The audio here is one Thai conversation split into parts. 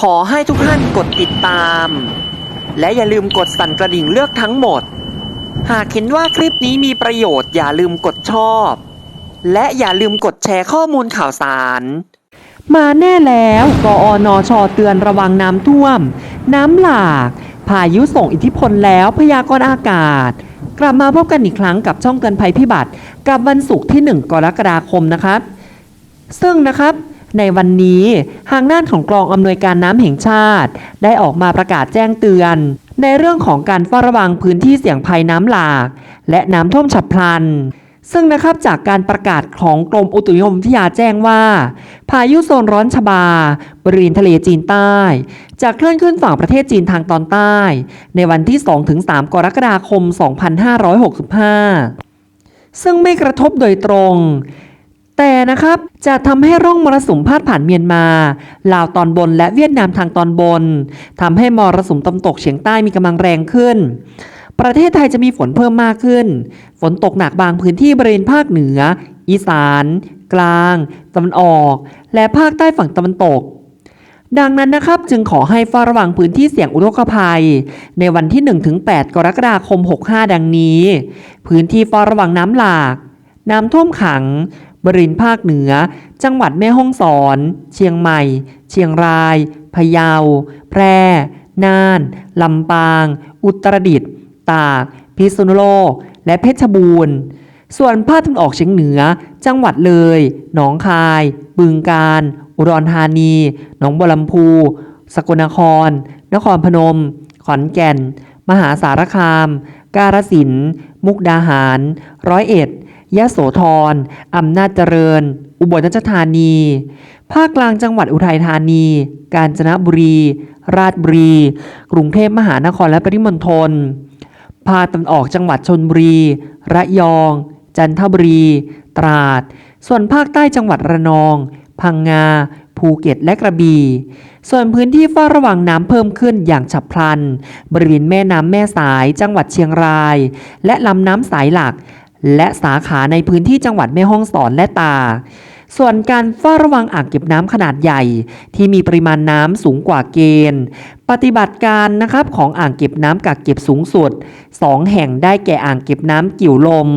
ขอให้ทุกท่านกดติดตาม และอย่าลืมกดสั่นกระดิ่งเลือกทั้งหมด หากเห็นว่าคลิปนี้มีประโยชน์อย่าลืมกดชอบ และอย่าลืมกดแชร์ข้อมูลข่าวสาร มาแน่แล้วกอนชเตือนระวังน้ำท่วม น้ำหลาก พายุส่งอิทธิพลแล้วพยากรณ์อากาศ กลับมาพบกันอีกครั้งกับช่องเตือนภัยพิบัติ กับวันศุกร์ที่ 1 กรกฎาคมนะครับ ซึ่งนะครับ ในวันนี้ทางด้านของกองอำนวยการน้ำแห่งชาติ ได้ออกมาประกาศแจ้งเตือน ในเรื่องของการเฝ้าระวังพื้นที่เสี่ยงภัยน้ำหลาก และน้ำท่วมฉับพลัน ซึ่งนะครับจากการประกาศของกรมอุตุนิยมวิทยาแจ้งว่า พายุโซนร้อนชบา บริเวณทะเลจีนใต้ จะเคลื่อนขึ้นฝั่งประเทศจีนทางตอนใต้ ในวันที่ 2-3 กรกฎาคม 2565ซึ่งไม่กระทบโดยตรง แต่นะครับจะทำให้ร่องมรสุมพาดผ่านเมียนมาลาวตอนบนและเวียดนามทางตอนบนทำให้มรสุมตะวันตกเฉียงใต้มีกำลังแรงขึ้น ประเทศไทยจะมีฝนเพิ่มมากขึ้น ฝนตกหนักบางพื้นที่บริเวณภาคเหนือ อีสาน กลางตะวันออก และภาคใต้ฝั่งตะวันตกดังนั้นนะครับจึงขอให้เฝ้าระวังพื้นที่เสี่ยงอุทกภัย ในวันที่ 1-8 กรกฎาคม 65 ดังนี้ พื้นที่เฝ้าระวังน้ำหลาก น้ำท่วมขัง บริเวณภาคเหนือ จังหวัดแม่ฮ่องสอน เชียงใหม่ เชียงราย พะเยา แพร่ น่าน ลำปาง อุตรดิตถ์ ตาก พิษณุโลก และเพชรบูรณ์ ส่วนภาคตะวันออกเฉียงเหนือ จังหวัดเลย หนองคาย บึงกาฬ อุดรธานี หนองบัวลำพู สกลนคร นครพนม ขอนแก่น มหาสารคาม กาฬสินธุ์มุกดาหาร ร้อยเอ็ด ยะโสธร อำนาจเจริญ อุบลราชธานี ภาคกลางจังหวัดอุทัยธานี กาญจนบุรี ราชบุรี กรุงเทพมหานครและปริมณฑล ภาคตะวันออกจังหวัดชนบุรี ระยอง จันทบุรี ตราด ส่วนภาคใต้จังหวัดระนอง พังงา ภูเก็ตและกระบี่ ส่วนพื้นที่เฝ้าระวังน้ำเพิ่มขึ้นอย่างฉับพลัน บริเวณแม่น้ำแม่สายจังหวัดเชียงราย และลำน้ำสายหลัก และสาขาในพื้นที่จังหวัดแม่ฮ่องสอนและตา ส่วนการเฝ้าระวังอ่างเก็บน้ำขนาดใหญ่ ที่มีปริมาณน้ำสูงกว่าเกณฑ์ ปฏิบัติการนะครับของอ่างเก็บน้ำกักเก็บสูงสุด 2 แห่งได้แก่อ่างเก็บน้ำกิ่วลม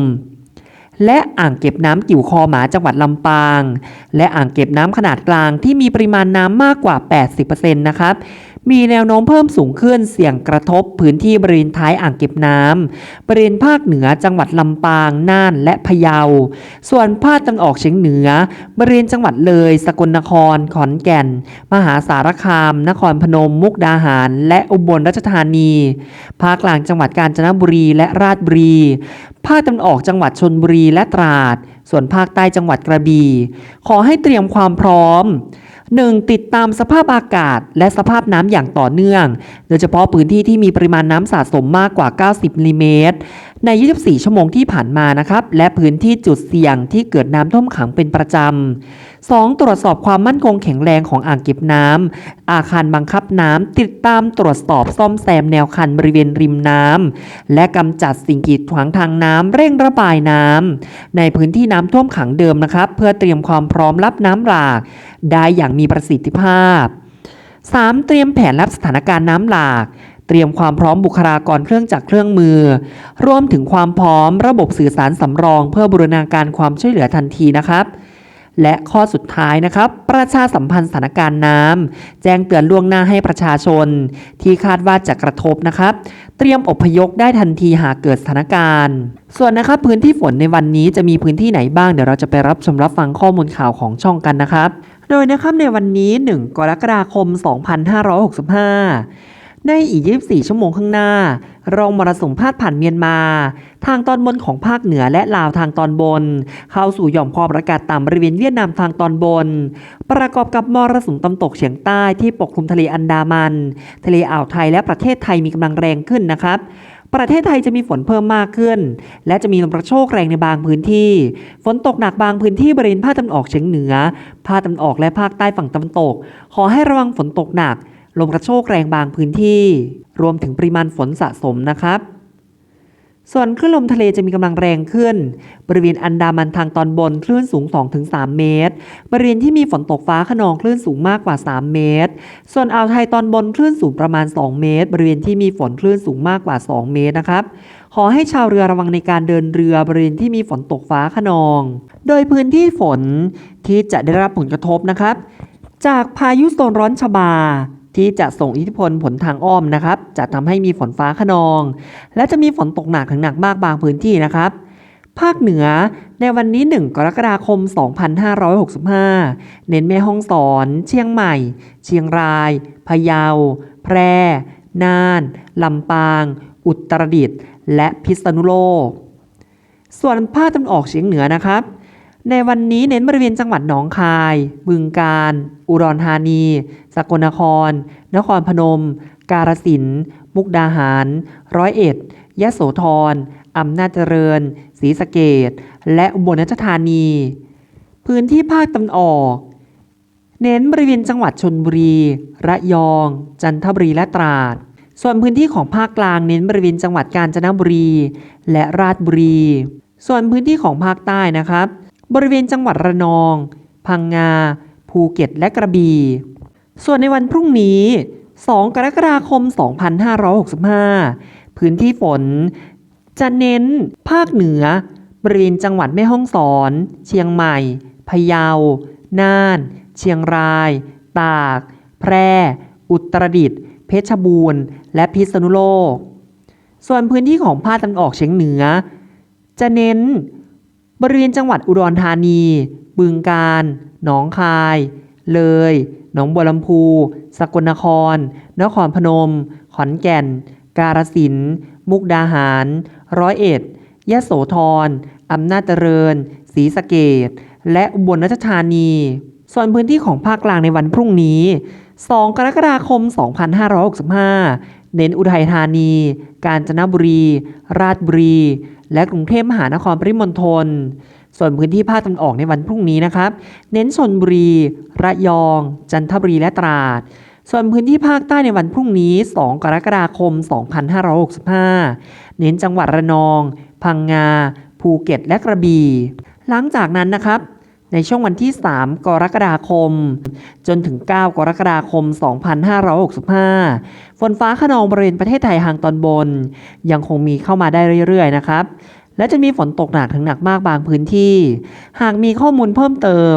และอ่างเก็บน้ำกิ่วคอหมาจังหวัดลำปาง และอ่างเก็บน้ำขนาดกลางที่มีปริมาณน้ำมากกว่า 80%นะครับ มีแนวโน้มเพิ่มสูงขึ้นเสี่ยงกระทบพื้นที่บริเวณท้ายอ่างเก็บน้ำบริเวณภาคเหนือจังหวัดลำปาง น่าน และพะเยา ส่วนภาคตะวันออกเฉียงเหนือ บริเวณจังหวัดเลย สกลนคร ขอนแก่น มหาสารคาม นครพนม มุกดาหาร และอุบลราชธานี ภาคกลางจังหวัดกาญจนบุรีและราชบุรี ภาคตะวันออกจังหวัดชนบุรีและตราด ส่วนภาคใต้จังหวัดกระบี่ ขอให้เตรียมความพร้อม 1. ติดตามสภาพอากาศ และสภาพน้ำอย่างต่อเนื่อง โดยเฉพาะพื้นที่ที่มีปริมาณน้ำสะสมมากกว่า 90มิลลิเมตร ใน 24 ชั่วโมงที่ผ่านมานะครับ และพื้นที่จุดเสี่ยงที่เกิดน้ำท่วมขังเป็นประจำ 2. ตรวจสอบความมั่นคงแข็งแรงของอ่างเก็บน้ำ อาคารบังคับน้ำ ติดตามตรวจสอบซ่อมแซมแนวคันบริเวณริมน้ำ และกำจัดสิ่งกีดขวางทางน้ำเร่งระบายน้ำ ในพื้นที่น้ำท่วมขังเดิมนะครับ เพื่อเตรียมความพร้อมรับน้ำหลาก ได้อย่างมีประสิทธิภาพ 3. เตรียมแผนรับสถานการณ์น้ำหลาก เตรียมความพร้อมบุคลากรเครื่องจักรเครื่องมือ รวมถึงความพร้อมระบบสื่อสารสำรอง เพื่อบูรณาการความช่วยเหลือทันทีนะครับและข้อสุดท้ายนะครับ ประชาสัมพันธ์สถานการณ์น้ำแจ้งเตือนล่วงหน้าให้ประชาชน ที่คาดว่าจะกระทบนะครับ เตรียมอพยพได้ทันทีหากเกิดสถานการณ์ ส่วนนะครับพื้นที่ฝนในวันนี้จะมีพื้นที่ไหนบ้างเดี๋ยวเราจะไปรับชมรับฟังข้อมูลข่าวของช่องกันนะครับ โดยนะครับในวันนี้ 1 กรกฎาคม 2565 ในอีก 24 ชั่วโมงข้างหน้า ร่องมรสุมพาดผ่านเมียนมา ทางตอนบนของภาคเหนือและลาวทางตอนบน เข้าสู่หย่อมความกดอากาศต่ำบริเวณเวียดนามทางตอนบน ประกอบกับมรสุมตะวันตกเฉียงใต้ที่ปกคลุมทะเลอันดามัน ทะเลอ่าวไทยและประเทศไทยมีกำลังแรงขึ้นนะครับประเทศไทยจะมีฝนเพิ่มมากขึ้น และจะมีลมกระโชกแรงในบางพื้นที่ ฝนตกหนักบางพื้นที่บริเวณภาคตะวันออกเฉียงเหนือ ภาคตะวันออกและภาคใต้ฝั่งตะวันตก ขอให้ระวังฝนตกหนัก ลมกระโชกแรงบางพื้นที่ รวมถึงปริมาณฝนสะสมนะครับ ส่วนคลื่นลมทะเลจะมีกำลังแรงขึ้น บริเวณอันดามันทางตอนบนคลื่นสูง 2-3 เมตร บริเวณที่มีฝนตกฟ้าขนองคลื่นสูงมากกว่า 3 เมตร ส่วนอ่าวไทยตอนบนคลื่นสูงประมาณ 2 เมตร บริเวณที่มีฝนคลื่นสูงมากกว่า 2 เมตรนะครับขอให้ชาวเรือระวังในการเดินเรือบริเวณที่มีฝนตกฟ้าขนอง โดยพื้นที่ฝนที่จะได้รับผลกระทบนะครับ จากพายุโซนร้อนชบา ที่จะส่งอิทธิพลผลทางอ้อมนะครับ จะทำให้มีฝนฟ้าขนอง และจะมีฝนตกหนักถึงหนักมากบางพื้นที่นะครับ ภาคเหนือในวันนี้ 1 กรกฎาคม 2565 เน้นแม่ฮ่องสอน เชียงใหม่ เชียงราย พะเยา แพร่ น่าน ลำปาง อุตรดิตถ์และพิษณุโลก ส่วนภาคตะวันออกเฉียงเหนือนะครับ ในวันนี้เน้นบริเวณจังหวัดหนองคาย บึงกาฬ อุดรธานี สกลนคร นครพนม กาฬสินธุ์มุกดาหาร ร้อยเอ็ด ยะโสธร อำนาจเจริญ ศรีสะเกดและอุบลราชธานี พื้นที่ภาคตะวันออก เน้นบริเวณจังหวัดชนบุรี ระยอง จันทบุรี และตราด ส่วนพื้นที่ของภาคกลางเน้นบริเวณจังหวัดกาญจนบุรี และราชบุรี ส่วนพื้นที่ของภาคใต้นะครับ บริเวณจังหวัดระนอง พังงา ภูเก็ตและกระบี่ ส่วนในวันพรุ่งนี้ 2 กรกฎาคม 2565 พื้นที่ฝน จะเน้นภาคเหนือบริเวณจังหวัดแม่ฮ่องสอน เชียงใหม่ พะเยา น่าน เชียงราย ตาก แพร่ อุตรดิตถ์ เพชรบูรณ์ และพิษณุโลก ส่วนพื้นที่ของภาคตะวันออกเฉียงเหนือ จะเน้น บริเวณจังหวัดอุดรธานี บึงกาฬ หนองคาย เลย หนองบัวลำพู สกลนคร นครพนม ขอนแก่น กาฬสินธุ์มุกดาหาร ร้อยเอ็ด ยะโสธร อำนาจเจริญ ศรีสะเกดและอุบลราชธานี ส่วนพื้นที่ของภาคกลางในวันพรุ่งนี้ 2 กรกฎาคม 2565 เน้นอุทัยธานี กาญจนบุรี ราชบุรี และกรุงเทพมหานครปริมณฑล ส่วนพื้นที่ภาคตะวันออกในวันพรุ่งนี้นะครับ เน้นชนบุรี ระยอง จันทบุรีและตราด ส่วนพื้นที่ภาคใต้ในวันพรุ่งนี้ 2 กรกฎาคม 2565 เน้นจังหวัดระนอง พังงา ภูเก็ต และกระบี่ หลังจากนั้นนะครับ ในช่วงวันที่ 3 กรกฎาคม จนถึง 9 กรกฎาคม 2565 ฝนฟ้าขนองบริเวณประเทศไทยทางตอนบน ยังคงมีเข้ามาได้เรื่อยๆ นะครับและจะมีฝนตกหนักถึงหนักมากบางพื้นที่ หากมีข้อมูลเพิ่มเติม